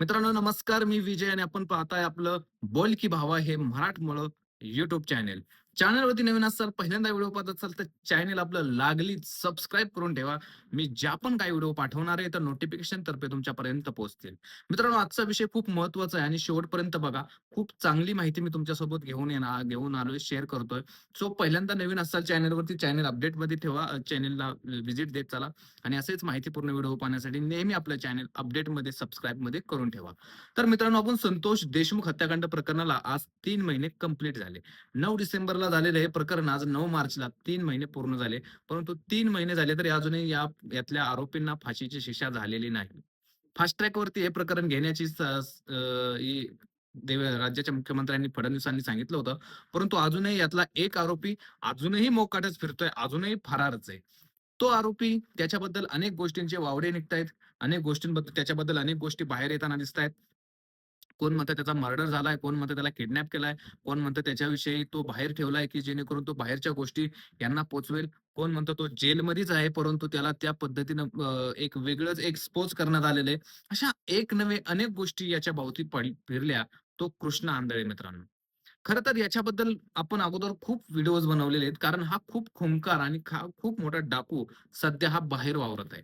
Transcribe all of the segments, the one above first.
मित्रांनो नमस्कार. मी विजय आणि आपण पाहताय आपलं बोल की भावा हे मराठमोळं युट्यूब चॅनेल चॅनलवरती नवीन असाल पहिल्यांदा व्हिडिओ पाहत असाल तर चॅनेल आपलं लागली सबस्क्राईब करून ठेवा. मी ज्या पण काही व्हिडिओ पाठवणार आहे तर नोटिफिकेशन तर्फे तुमच्यापर्यंत पोहोचतील. मित्रांनो आजचा विषय खूप महत्त्वाचा आहे आणि शेवटपर्यंत बघा खूप चांगली माहिती मी तुमच्यासोबत घेऊन येणार घेऊन आलोय शेअर करतोय. सो पहिल्यांदा नवीन असाल चॅनलवरती चॅनल अपडेटमध्ये ठेवा चॅनलला व्हिजिट देत चला आणि असेच माहितीपूर्ण व्हिडिओ पाहण्यासाठी नेहमी आपलं चॅनल अपडेटमध्ये सबस्क्राईबमध्ये करून ठेवा. तर मित्रांनो आपण संतोष देशमुख हत्याकांड प्रकरणाला आज तीन महिने कंप्लीट झाले. नऊ डिसेंबरला झालेलं हे प्रकरण आज नऊ मार्चला तीन महिने पूर्ण झाले. परंतु तीन महिने झाले तरी अजूनही या यातल्या आरोपींना फाशीची शिक्षा झालेली नाही. फास्ट ट्रॅक वरती हे प्रकरण घेण्याची देव राज्याच्या मुख्यमंत्र्यांनी फडणवीसांनी सांगितलं होतं. परंतु अजूनही यातला एक आरोपी अजूनही मोकाटच फिरतोय अजूनही फरारच आहे. तो आरोपी त्याच्याबद्दल अनेक गोष्टींचे वावडे निघतायत अनेक गोष्टींबद्दल त्याच्याबद्दल अनेक गोष्टी बाहेर येताना दिसत आहेत कोण म्हणतं त्याचा मर्डर झालाय कोण म्हणतं त्याला किडनॅप केलाय कोण म्हणतं त्याच्याविषयी तो बाहेर ठेवलाय की जेणेकरून तो बाहेरच्या गोष्टी यांना पोचवेल. कोण म्हणतो तो जेलमध्येच आहे परंतु त्याला त्या पद्धतीनं एक वेगळंच एक्सपोज करण्यात आलेलं आहे. अशा एक नवे अनेक गोष्टी याच्या भोवती फिरल्या तो कृष्ण आंधळे मित्रांनो. खर तर याच्याबद्दल आपण अगोदर खूप व्हिडिओज बनवलेले आहेत कारण हा खूप खुंकार आणि खूप मोठा डाकू सध्या हा बाहेर वावरत आहे.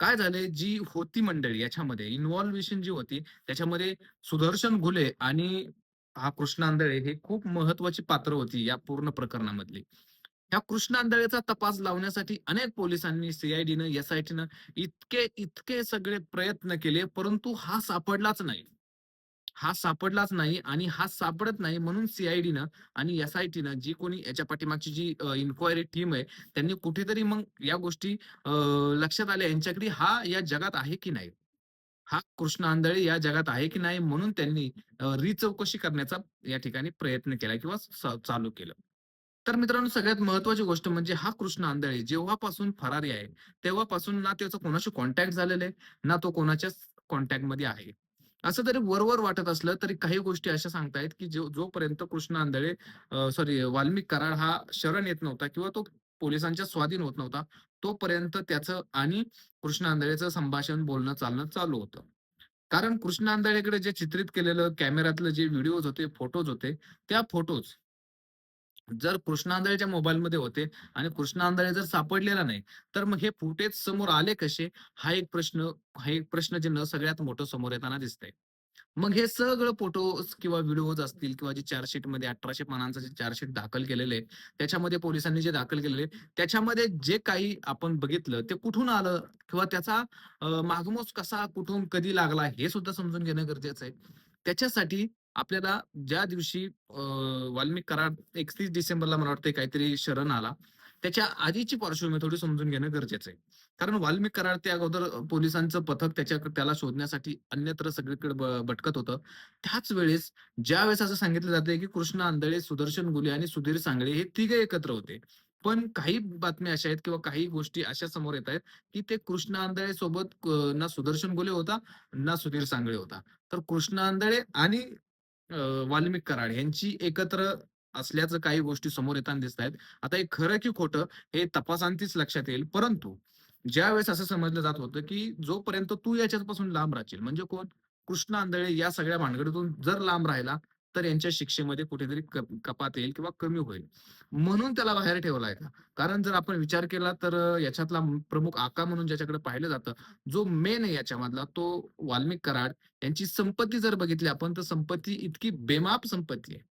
काय झाले? जी होती मंडळी याच्यामध्ये इन्व्हॉल्वेशन जी होती त्याच्यामध्ये सुदर्शन घुले आणि हा कृष्ण आंधळे हे खूप महत्वाची पात्र होती या पूर्ण प्रकरणामधली. ह्या कृष्ण आंधळेचा तपास लावण्यासाठी अनेक पोलिसांनी सीआयडीनं एसआयटीनं इतके इतके सगळे प्रयत्न केले परंतु हा सापडलाच नाही. हा सापडलाच नाही आणि हा सापडत नाही म्हणून सीआयडीनं आणि एसआयटीनं जी कोणी याच्या पाठीमागची जी इन्क्वायरी टीम आहे त्यांनी कुठेतरी मग या गोष्टी लक्षात आल्या यांच्याकडे हा या जगात आहे की नाही? हा कृष्ण आंधळे या जगात आहे की नाही म्हणून त्यांनी रिचौकशी करण्याचा या ठिकाणी प्रयत्न केला किंवा चालू केलं. तर मित्रांनो सगळ्यात महत्वाची गोष्ट म्हणजे हा कृष्ण आंधळे जेव्हापासून फरारी आहे तेव्हापासून ना त्याचा कोणाशी कॉन्टॅक्ट झालेला आहे ना तो कोणाच्याच कॉन्टॅक्टमध्ये आहे. असं तरी वरवर वाटत असलं तरी काही गोष्टी अशा सांगतायत की जो जोपर्यंत कृष्ण आंधळे सॉरी वाल्मिक कराड हा शरण येत नव्हता किंवा तो पोलिसांच्या स्वाधीन होत नव्हता तोपर्यंत त्याचं आणि कृष्ण आंधळेचं संभाषण बोलणं चालणं चालू होतं. कारण कृष्ण आंधळेकडे जे चित्रित केलेलं कॅमेऱ्यातलं जे व्हिडिओज होते फोटोज होते त्या फोटोज जर कृष्ण आंधळेच्या मोबाईलमध्ये होते आणि कृष्ण आंधळे जर सापडलेला नाही तर मग हे फुटेज समोर आले कसे? हा एक प्रश्न हा एक प्रश्न चिन्ह सगळ्यात मोठं समोर येताना दिसतंय. मग हे सगळं फोटोज किंवा व्हिडिओज असतील किंवा जे चार्जशीटमध्ये अठराशे पानांचं जे चार्जशीट दाखल केलेले त्याच्यामध्ये पोलिसांनी जे दाखल केलेले त्याच्यामध्ये जे काही आपण बघितलं ते कुठून आलं? किंवा त्याचा मागमोस कसा कुठून कधी लागला? हे सुद्धा समजून घेणं गरजेचं आहे. त्याच्यासाठी आपल्याला ज्या दिवशी वाल्मिक करार एकतीस डिसेंबरला मला वाटतं काहीतरी शरण आला त्याच्या आधीची पार्श्वभूमी थोडी समजून घेणं गरजेचं आहे. कारण वाल्मिक करार त्या अगोदर पोलिसांचं पथक त्याच्या त्याला शोधण्यासाठी अन्यत्र सगळीकडे भटकत होतं. त्याच वेळेस ज्या वेळेस असं सांगितलं जाते की कृष्ण आंधळे सुदर्शन गुले आणि सुधीर सांगळे हे तिघे एकत्र होते. पण काही बातम्या अशा आहेत किंवा काही गोष्टी अशा समोर येत आहेत की ते कृष्ण आंधळे सोबत ना सुदर्शन गुले होता ना सुधीर सांगळे होता. तर कृष्ण आंधळे आणि वाल्मिक कराड यांची एकत्र असल्याचं काही गोष्टी समोर येताना दिसत आहेत. आता हे खरं की खोटं हे तपासांतीच लक्षात येईल. परंतु ज्या वेळेस असं समजलं जात होतं की जोपर्यंत तू याच्यापासून लांब राहशील म्हणजे कोण? कृष्ण आंधळे या सगळ्या भानगडीतून जर लांब राहिला तर यांच्या शिक्षेमध्ये कुठेतरी कपात येईल किंवा कमी होईल. म्हणून त्याला बाहेर ठेवलाय का? कारण जर आपण विचार केला तर याच्यातला प्रमुख आका म्हणून ज्याच्याकडे पाहिलं जातं जो मेन आहे याच्यामधला तो वाल्मिक कराड. यांची संपत्ती जर बघितली आपण तर संपत्ती इतकी बेमाप संपत्ती आहे.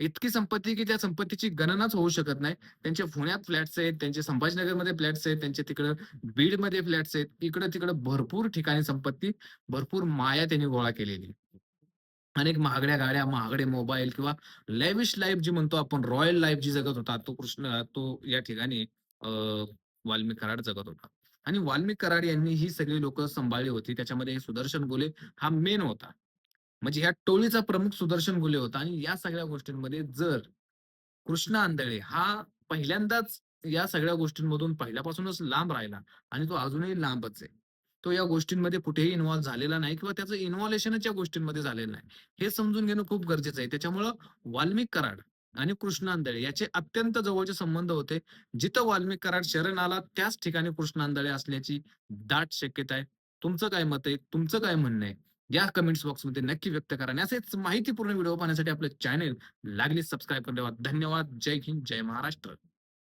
इतकी संपत्ती की त्या संपत्तीची गणनाच होऊ शकत नाही. त्यांच्या पुण्यात फ्लॅट्स आहेत त्यांचे संभाजीनगरमध्ये फ्लॅट्स आहेत त्यांचे तिकडं बीडमध्ये फ्लॅट्स आहेत. इकडं तिकडं भरपूर ठिकाणी संपत्ती भरपूर माया त्यांनी गोळा केलेली अनेक महागड्या गाड्या महागडे मोबाईल किंवा लॅविश लाईफ जी म्हणतो आपण रॉयल लाईफ जी जगत होता तो कृष्ण तो या ठिकाणी वाल्मिक कराड जगत होता. आणि वाल्मिक कराड यांनी ही सगळी लोक सांभाळली होती. त्याच्यामध्ये सुदर्शन गोले हा मेन होता. म्हणजे ह्या टोळीचा प्रमुख सुदर्शन गुले होता. आणि या सगळ्या गोष्टींमध्ये जर कृष्ण आंधळे हा पहिल्यांदाच या सगळ्या गोष्टींमधून पहिल्यापासूनच लांब राहिला आणि तो अजूनही लांबच आहे. तो या गोष्टींमध्ये कुठेही इन्व्हॉल्व्ह झालेला नाही किंवा त्याचं इन्व्हॉल्वेशनच या गोष्टींमध्ये झालेलं नाही. हे समजून घेणं खूप गरजेचं आहे. त्याच्यामुळं वाल्मिक कराड आणि कृष्णांदळे याचे अत्यंत जवळचे संबंध होते. जिथं वाल्मिक कराड शरण आला त्याच ठिकाणी कृष्णांदळे असल्याची दाट शक्यता आहे. तुमचं काय मत आहे? तुमचं काय म्हणणं आहे? या कमेंट्स बॉक्समध्ये नक्की व्यक्त करा. आणि असेच माहितीपूर्ण व्हिडिओ पाहण्यासाठी आपलं चॅनेल लागलीच सबस्क्राईब करून धन्यवाद. जय हिंद. जय महाराष्ट्र.